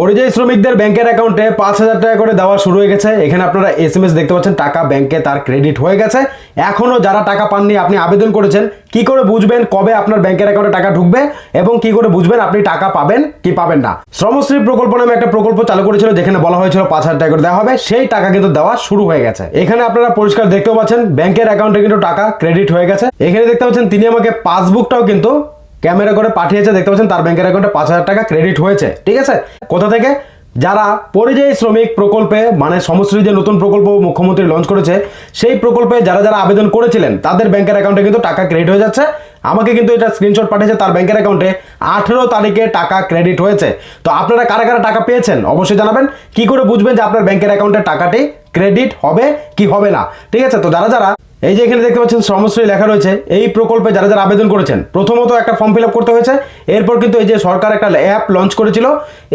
পরিযায়ী শ্রমিকদের ব্যাংকের অ্যাকাউন্টে পাঁচ হাজার টাকা করে দেওয়া শুরু হয়ে গেছে। এখানে আপনারা এস এম এস দেখতে পাচ্ছেন, টাকা ব্যাংকে তার ক্রেডিট হয়ে গেছে। এখনও যারা টাকা পাননি, আপনি আবেদন করেছেন, কি করে বুঝবেন কবে আপনার ব্যাংকের অ্যাকাউন্টে টাকা ঢুকবে এবং কি করে বুঝবেন আপনি টাকা পাবেন কি পাবেন না? শ্রমশ্রী প্রকল্প নামে একটা প্রকল্প চালু করেছিল, যেখানে বলা হয়েছিল পাঁচ হাজার টাকা করে দেওয়া হবে। সেই টাকা কিন্তু দেওয়া শুরু হয়ে গেছে। এখানে আপনারা পরিষ্কার দেখতেও পাচ্ছেন, ব্যাংকের অ্যাকাউন্টে কিন্তু টাকা ক্রেডিট হয়ে গেছে। এখানে দেখতে পাচ্ছেন, তিনি আমাকে পাসবুকটাও কিন্তু ক্যামেরা করে পাঠিয়েছে, দেখতে পাচ্ছেন, তার ব্যাংকের অ্যাকাউন্টে পাঁচ হাজার টাকা ক্রেডিট হয়েছে, ঠিক আছে? কোথা থেকে? যারা পরিযায়ী শ্রমিক প্রকল্পে মানে সমশ্রী যে নতুন প্রকল্প মুখ্যমন্ত্রী লঞ্চ করেছে, সেই প্রকল্পে যারা যারা আবেদন করেছিলেন, তাদের ব্যাংকের অ্যাকাউন্টে কিন্তু টাকা ক্রেডিট হয়ে যাচ্ছে। আমাকে কিন্তু এটা স্ক্রিনশট পাঠিয়েছে, তার ব্যাংকের অ্যাকাউন্টে আঠেরো তারিখে টাকা ক্রেডিট হয়েছে। তো আপনারা কারা কারা টাকা পেয়েছেন? অবশ্যই জানাবেন। কি করে বুঝবেন যে আপনার ব্যাংকের অ্যাকাউন্টে টাকাটি ক্রেডিট হবে, কি হবে না? ঠিক আছে? তো যারা যারা এই যে এখানে দেখতে পাচ্ছেন শ্রমশ্রী লেখা রয়েছে, এই প্রকল্পে যারা যারা আবেদন করেছেন, প্রথমত একটা ফর্ম ফিল করতে হয়েছে, এরপর কিন্তু এই যে সরকার একটা অ্যাপ লঞ্চ করেছিল,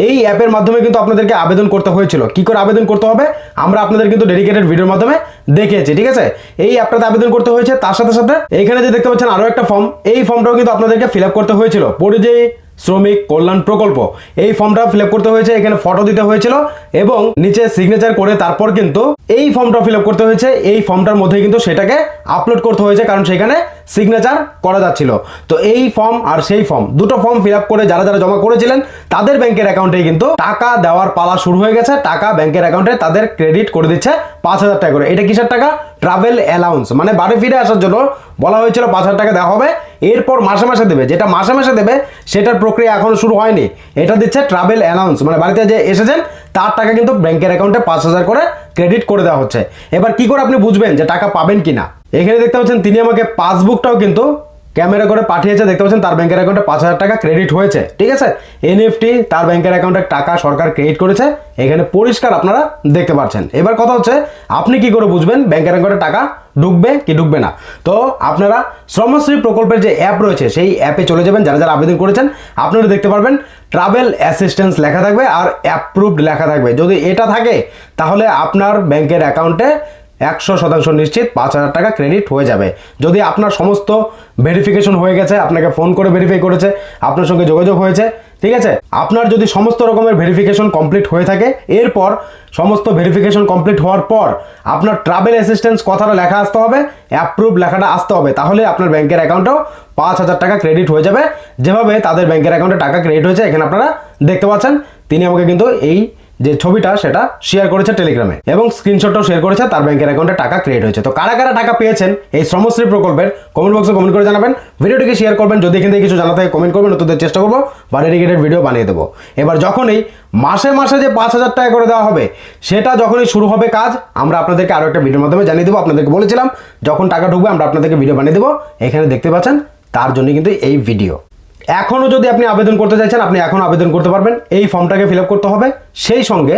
এই অ্যাপের মাধ্যমে কিন্তু আপনাদেরকে আবেদন করতে হয়েছিল। কি করে আবেদন করতে হবে? আমরা আপনাদের কিন্তু ডেডিকেটেড ভিডিওর মাধ্যমে দেখিয়েছি, ঠিক আছে? এই অ্যাপটাতে আবেদন করতে হয়েছে, তার সাথে সাথে এখানে যে দেখতে পাচ্ছেন আরও একটা ফর্ম এই ফর্মটাও কিন্তু আপনাদেরকে ফিল করতে হয়েছিল। পরে পরিযায়ী শ্রমিক কল্যাণ প্রকল্প। এই ফর্মটা ফিল করতে হয়েছে, এখানে ফটো দিতে হয়েছিল এবং নিচে সিগনেচার করে তারপর কিন্তু এই ফর্মটা ফিল করতে হয়েছে, এই ফর্মটার মধ্যে কিন্তু সেটাকে আপলোড করতে হয়েছে, কারণ সেখানে সিগনেচার করা যাচ্ছিল। তো এই ফর্ম আর সেই ফর্ম দুটো ফর্ম ফিল করে যারা যারা জমা করেছিলেন, তাদের ব্যাংকের অ্যাকাউন্টে কিন্তু টাকা দেওয়ার পালা শুরু হয়ে গেছে, টাকা ব্যাংকের অ্যাকাউন্টে তাদের ক্রেডিট করে দিচ্ছে পাঁচ হাজার টাকা করে। এটা কিসের টাকা? ট্রাভেল অ্যালাউন্স মানে বাড়ি ফিরে আসার জন্য বলা হয়েছিল পাঁচ হাজার টাকা দেওয়া হবে। এরপর মাসে মাসে দেবে। যেটা মাসে মাসে দেবে, সেটার প্রক্রিয়া এখনও শুরু হয়নি। এটা দিচ্ছে ট্রাভেল অ্যালাউন্স মানে বাড়িতে যে এসেছেন, তার টাকা কিন্তু ব্যাংকের অ্যাকাউন্টে পাঁচ হাজার করে ক্রেডিট করে দেওয়া হচ্ছে। এবার কি করে আপনি বুঝবেন যে টাকা পাবেন কি না এখানে দেখতে পাচ্ছেন, তিনি আমাকে পাসবুকটাও কিন্তু ক্যামেরা করে পাঠিয়েছে, দেখতে পাচ্ছেন তার ব্যাংকের অ্যাকাউন্টে পাঁচ হাজার টাকা ক্রেডিট হয়েছে, ঠিক আছে? এনএফটি তার ব্যাংকের অ্যাকাউন্টে টাকা সরকার ক্রেডিট করেছে, এখানে পরিষ্কার আপনারা দেখতে পাচ্ছেন। এবার কথা হচ্ছে, আপনি কি করে বুঝবেন ব্যাংকের অ্যাকাউন্টে টাকা ঢুকবে কি ঢুকবে না? তো আপনারা শ্রমশ্রী প্রকল্পের যে অ্যাপ রয়েছে, সেই অ্যাপে চলে যাবেন, যারা যারা আবেদন করেছেন, আপনারা দেখতে পারবেন ট্রাভেল অ্যাসিস্ট্যান্স লেখা থাকবে আর অ্যাপ্রুভড লেখা থাকবে। যদি এটা থাকে, তাহলে আপনার ব্যাংকের অ্যাকাউন্টে একশো শতাংশ নিশ্চিত পাঁচ হাজার টাকা ক্রেডিট হয়ে যাবে। যদি আপনার সমস্ত ভেরিফিকেশন হয়ে গেছে, আপনাকে ফোন করে ভেরিফাই করেছে, আপনার সঙ্গে যোগাযোগ হয়েছে, ঠিক আছে? আপনার যদি সমস্ত রকমের ভেরিফিকেশন কমপ্লিট হয়ে থাকে, এরপর সমস্ত ভেরিফিকেশন কমপ্লিট হওয়ার পর আপনার ট্রাভেল অ্যাসিস্ট্যান্স কথাটা লেখা আসতে হবে অ্যাপ্রুভ লেখাটা আসতে হবে। তাহলে আপনার ব্যাংকের অ্যাকাউন্টেও পাঁচ হাজার টাকা ক্রেডিট হয়ে যাবে। যেভাবে তাদের ব্যাংকের অ্যাকাউন্টে টাকা ক্রেডিট হয়েছে, এখানে আপনারা দেখতে পাচ্ছেন, তিনি আমাকে কিন্তু এই যে ছবিটা সেটা শেয়ার করেছে টেলিগ্রামে এবং স্ক্রিনশটটাও শেয়ার করেছে, তার ব্যাংকের অ্যাকাউন্টে টাকা ক্রিয়েট হয়েছে। তো কারা কারা টাকা পেয়েছেন এই শ্রমশ্রী প্রকল্পের কমেন্ট বক্সে কমেন্ট করে জানাবেন। ভিডিওটিকে শেয়ার করবেন, যদি এখান থেকে কিছু জানা থাকে কমেন্ট করবেন তোদের চেষ্টা করব, বা ডেডিকেটেড ভিডিও বানিয়ে দেবো। এবার যখনই মাসে মাসে যে পাঁচ হাজার টাকা করে দেওয়া হবে, সেটা যখনই শুরু হবে কাজ, আমরা আপনাদেরকে আরও একটা ভিডিওর মাধ্যমে জানিয়ে দেবো। আপনাদেরকে বলেছিলাম, যখন টাকা ঢুকবে, আমরা আপনাদেরকে ভিডিও বানিয়ে দেবো। এখানে দেখতে পাচ্ছেন, তার জন্য কিন্তু এই ভিডিও এখনও যদি আপনি আবেদন করতে চাইছেন, আপনি এখন আবেদন করতে পারবেন। এই ফর্মটাকে ফিল করতে হবে। সেই সঙ্গে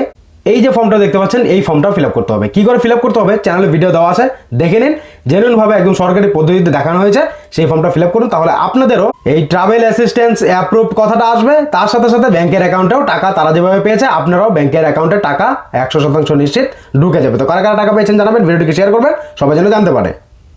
এই যে ফর্মটা দেখতে পাচ্ছেন, এই ফর্মটা ফিল করতে হবে। কি করে ফিল করতে হবে? চ্যানেলে ভিডিও দেওয়া আছে। দেখে নিন। জেনুইনভাবে একদম সরকারি পদ্ধতিতে দেখানো হয়েছে। সেই ফর্মটা ফিল করুন। তাহলে আপনাদেরও এই ট্রাভেল অ্যাসিস্ট্যান্স অ্যাপ্রুভ কথাটা আসবে। তার সাথে সাথে ব্যাংকের অ্যাকাউন্টেও টাকা তারা যেভাবে পেয়েছে, আপনারাও ব্যাংকের অ্যাকাউন্টে টাকা একশো শতাংশ নিশ্চিত ঢুকে যাবে। তো কারা কারা টাকা পেয়েছেন জানাবেন ভিডিওটিকে শেয়ার করবেন, সবাই যেন জানতে পারে।